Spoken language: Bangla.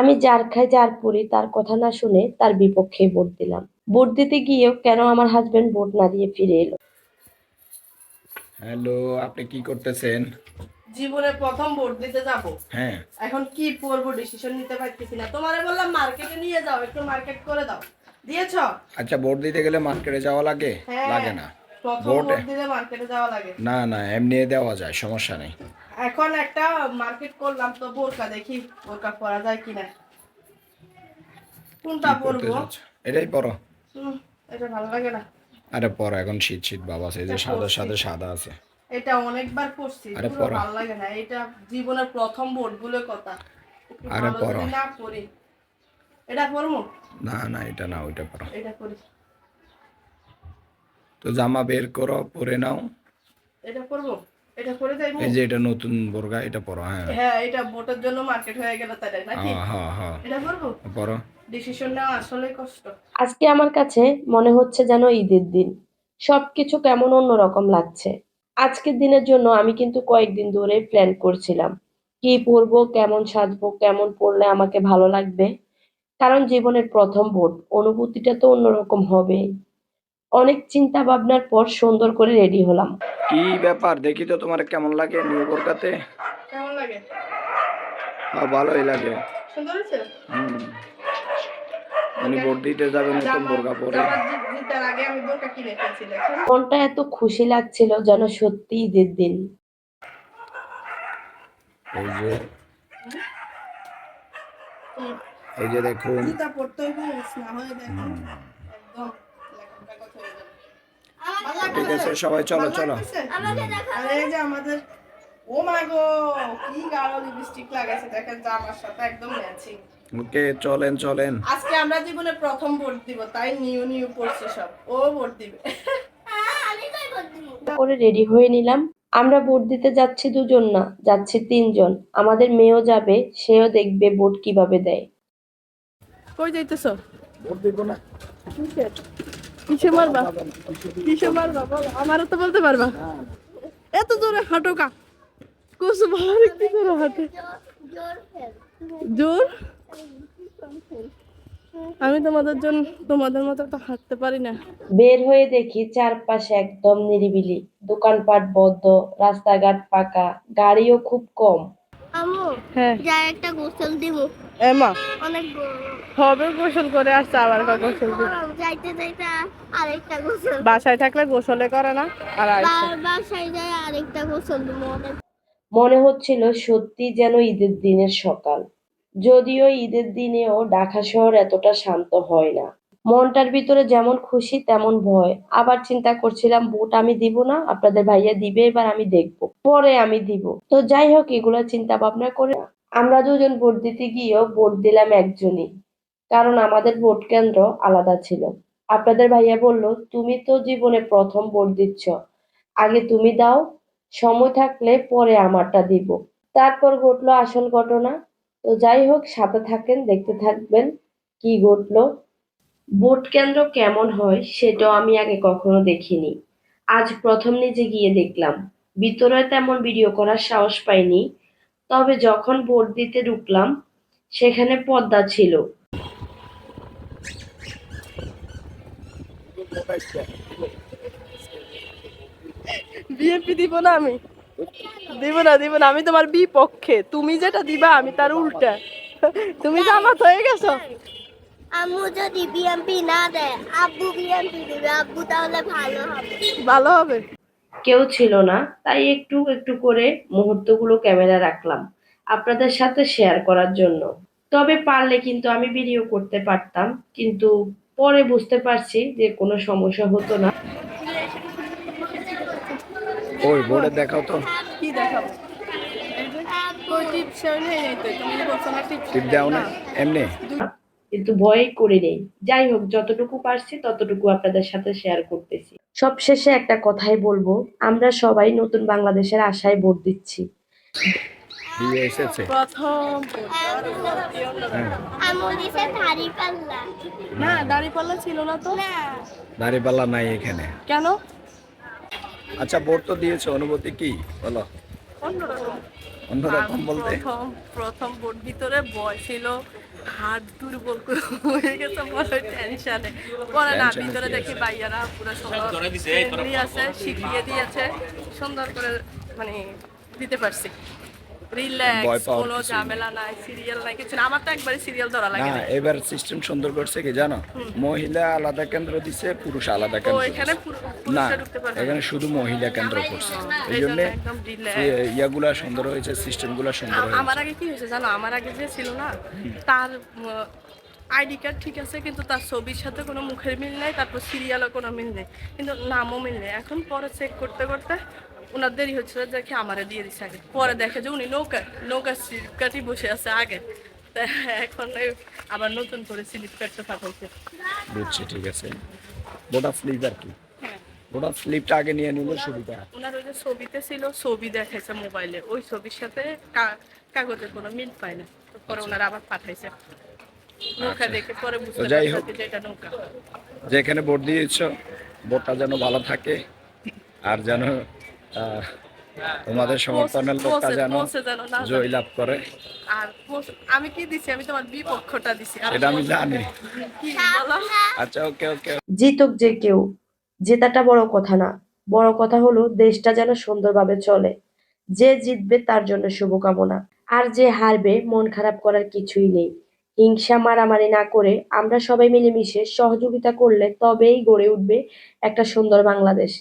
আমি যার খাই যার পড়ি তার কথা না শুনে তার বিপক্ষে ভোট দিলাম। ভোট দিতে গিয়েও কেন আমার হাজবেন্ড ভোট না দিয়ে ফিরে এলো? হ্যালো আপনি কি করতেছেন? জীবনে প্রথম ভোট দিতে যাব। হ্যাঁ। এখন কি পরবো ডিসিশন নিতে পারতেছি না। তোমারে বললাম মার্কেটে নিয়ে যাও একটু মার্কেট করে দাও। দিয়েছ? আচ্ছা ভোট দিতে গেলে মার্কেটে যাওয়া লাগে? হ্যাঁ। লাগে না। প্রথম ভোট দিতে মার্কেটে যাওয়া লাগে। না না এমনি দেওয়া যায় সমস্যা নেই। এখন একটা মার্কেট করলাম তো বোরকা দেখি বোরকা পরা যায় কিনা। কোনটা পরবো? এটাই পরো। এটা ভালো লাগে না। আরে পরো এখন শীত শীত বাবা আছে যে সাদা সাদা সাদা আছে। এটা অনেকবার পড়ছি আরে পুরো ভালো লাগে না। এটা জীবনের প্রথম ভোটগুলো কথা। আরে পরো। না করি এটা পরবো? না না এটা না ওইটা পরো। এটা করি তো জামা বের করো পরে নাও। এটা করব এটা করে এই যে এটা নতুন বোরগা এটা পরো হ্যাঁ। হ্যাঁ এটা ভোটের জন্য মার্কেট হয়ে গেল তাই নাকি? হ্যাঁ হ্যাঁ হ্যাঁ। এটা করব? পরো। ডিসিশন নেওয়া আসলে কষ্ট। আজকে আমার কাছে মনে হচ্ছে যেন ঈদের দিন। সবকিছু কেমন অন্যরকম লাগছে। আজকের দিনের জন্য আমি কিন্তু কয়েকদিন ধরে প্ল্যান করছিলাম। কি পরবো কেমন সাজবো কেমন পরলে আমাকে ভালো লাগবে? কারণ জীবনের প্রথম ভোট অনুভূতিটা তো অন্যরকম হবে অনেক চিন্তা ভাবনার পর সুন্দর করে রেডি হলাম। কি ব্যাপার? দেখি তো তোমার কেমন লাগে নিউ বোরকাতে। কেমন লাগে? ভালোই লাগে। সুন্দর হয়েছে? হুম। উনি ভোট দিতে যাবে নতুন বোরকা পরে। মনটা এত খুশি লাগছিল যেন সত্যি ঈদের দিন। এই যে এই যে দেখুন জুতা পরতে হইব না হয়ে দেখেন একদম লেখাটা কথা হয়ে যাবে ভালো ঠিক আছে সবাই চলো চলো। এই যে আমাদের ও মা গো কি গাঢ় লিপস্টিক লাগাইছে দেখেন জামার সাথে একদম ম্যাচিং ওকে চলেন চলেন। আজকে আমরা জীবনে প্রথম ভোট দিব তাই নিউ নিউ পড়ছে সব। ও ভোট দিবে। করে রেডি হয়ে নিলাম। আমরা ভোট দিতে যাচ্ছি দুজন না যাচ্ছি তিনজন। আমাদের মেয়েও যাবে সেও দেখবে ভোট কীভাবে দেয়। কই যাইতেছো? ভোট দিব না। কিসে মারবা? কিসে মারবা বলো? আমারও তো বলতে পারবা। এত জোরে হাঁটো কা। কুসু ভালো কি করে হাঁটে? জোর? আমি তোমাদের জন্য, তোমাদের মতো তো হাঁটতে পারি না। বের হয়ে দেখি চারপাশে একদম নিরিবিলি। দোকানপাট বদ্ধ, রাস্তাঘাট ফাঁকা গাড়িও খুব কম। হ্যাঁ। যা একটা গোসল দিব। এমা। অনেক হবে গোসল করে আসছে আবার গোসল দিব। যাইতে যাইতে আরেকটা গোসল। বাসায় থাকলে গোসলে করে না আর বাসায় যাই আরেকটা গোসল দিব অনেক। মনে হচ্ছিল সত্যি যেন ঈদের দিনের সকাল। যদিও ঈদের দিনেও ঢাকা শহর এতটা শান্ত হয় না। মনটার ভিতরে যেমন খুশি, তেমন ভয়। আবার চিন্তা করছিলাম ভোট আমি দিব না, আপনাদের ভাইয়া দিবে, এবার আমি দেখব। পরে আমি দিব। তো যাই হোক, এগুলো চিন্তা ভাবনা করে আমরা দুজন ভোট দিতে গিয়েও ভোট দিলাম একজনই, কারণ আমাদের ভোট কেন্দ্র আলাদা ছিল। আপনাদের ভাইয়া বলল, তুমি তো জীবনে প্রথম ভোট দিচ্ছ। আগে তুমি দাও, সময় থাকলে পরে আমারটা দিব। তারপর ঘটলো আসল ঘটনা। তো যাই হোক, সাথে থাকেন, দেখতে থাকবেন কি ঘটলো। ভোট কেন্দ্র কেমন হয় সেটাও আমি আগে কখনো দেখিনি। আজ প্রথম নিজে গিয়ে দেখলাম। ভিতরে তেমন ভিডিও করার সাহস পাইনি। তবে যখন ভোট দিতে ঢুকলাম, সেখানে পর্দা ছিল। বিএনপি দিব না আমি। দিব না দিব না। আমি তোমার বিপক্ষে। তুমি যেটা দিবা, আমি তার উল্টা। তুমি জামাত হয়ে গেছো। আম্মু যদি বিএমপি না দেয় আব্বু বিএমপি দিবে। আব্বু তাহলে ভালো হবে। ভালো হবে? কেউ ছিল না তাই একটু একটু করে মুহূর্তগুলো ক্যামেরা রাখলাম আপনাদের সাথে শেয়ার করার জন্য। তবে পারলে কিন্তু আমি ভিডিও করতে পারতাম কিন্তু পরে বুঝতে পারছি যে কোনো সমস্যা হতো না। ওই বোর্ডে দেখাও তো। কি দেখাবো? ওই টিপ নেই তো তুমি বলছো না টিপ টিপ দাও না এমনি। কিন্তু ভয় করে নেই। যাই হোক যতটুকু পারছি ততটুকু আপনাদের সাথে শেয়ার করতেছি। সবশেষে একটা কথাই বলব আমরা সবাই নতুন বাংলাদেশের আশায় ভোট দিচ্ছি। প্রথম হ্যাঁ। দাঁড়িপাল্লা। নাই এখানে। কেন? আচ্ছা ভোট তো দিয়েছ অনুভূতি কি? বলো। অন্যরকম। বলতে। প্রথম প্রথম ভোট ভিতরে ভয় ছিল। হাত দুর্বল করে হয়ে গেছে বড় টেনশনে পরে না ভিতরে দেখি ভাইয়ারা পুরো সুন্দর আছে শিখিয়ে দিয়েছে সুন্দর করে মানে দিতে পারছি। রিল্যাক্স কোনো ঝামেলা নাই সিরিয়াল নাই কিছু না আমার তো একবারে সিরিয়াল ধরা লাগে না এবার সিস্টেম সুন্দর করছে কি জানো? মহিলা আলাদা কেন্দ্র দিছে পুরুষ আলাদা কেন্দ্র এখানে না পুরুষরা ঢুকতে পারবে না। এখানে শুধু মহিলা কেন্দ্র করছে। এই এই জন্য জন্য একদম relax। ইয়াগুলা সুন্দর হয়েছে আমার আগে কি হয়েছে জানো? আমার আগে যে ছিল না তার আইডি কার্ড ঠিক আছে কিন্তু তার ছবির সাথে কোনো মুখের মিল নেই তারপর সিরিয়ালও কোনো মিল নেই। কিন্তু নামও মিল নেই। এখন পরে চেক করতে করতে ওনার দেরি হচ্ছিল দেখে আমারে দিয়ে দিচ্ছে আগে। পরে দেখে যে উনি নৌকা নৌকা স্লিপ কাটি বসে আছে আগে। তা এখন আবার নতুন করে স্লিপ কাটতে পাঠাইছে। বুঝছি ঠিক আছে। বোটা স্লিপ আর কি? হ্যাঁ। বোটা স্লিপটা আগে নিয়ে নিলে সুবিধা। ওনার ওই যে ছবিতে ছিল ছবি দেখাইছে মোবাইলে। ওই ছবির সাথে কা- কাগজের কোনো মিল পায় না। পরে ওনারা আবার পাঠাইছে। নৌকা দেখে পরে বুঝতে আচ্ছা। যাই হোক। পারছে নৌকা। যেখানে ভোট দিয়েছ ভোটটা যেন ভালো থাকে। আর যেন তোমাদের সমর্থনের লোকটা যেন জয় লাভ করে। আর আমি কি দিছি? আমি তোমার বিপক্ষটা দিছি। সেটা আমি জানি। আচ্ছা ওকে ওকে। জিতুক যে কেউ জেতাটা বড় কথা না। বড় কথা হলো দেশটা যেন সুন্দরভাবে চলে। যে জিতবে তার জন্য শুভকামনা। আর যে হারবে মন খারাপ করার কিছুই নেই। হিংসা মারামারি না করে আমরা সবাই মিলেমিশে সহযোগিতা করলে তবেই গড়ে উঠবে একটা সুন্দর বাংলাদেশ।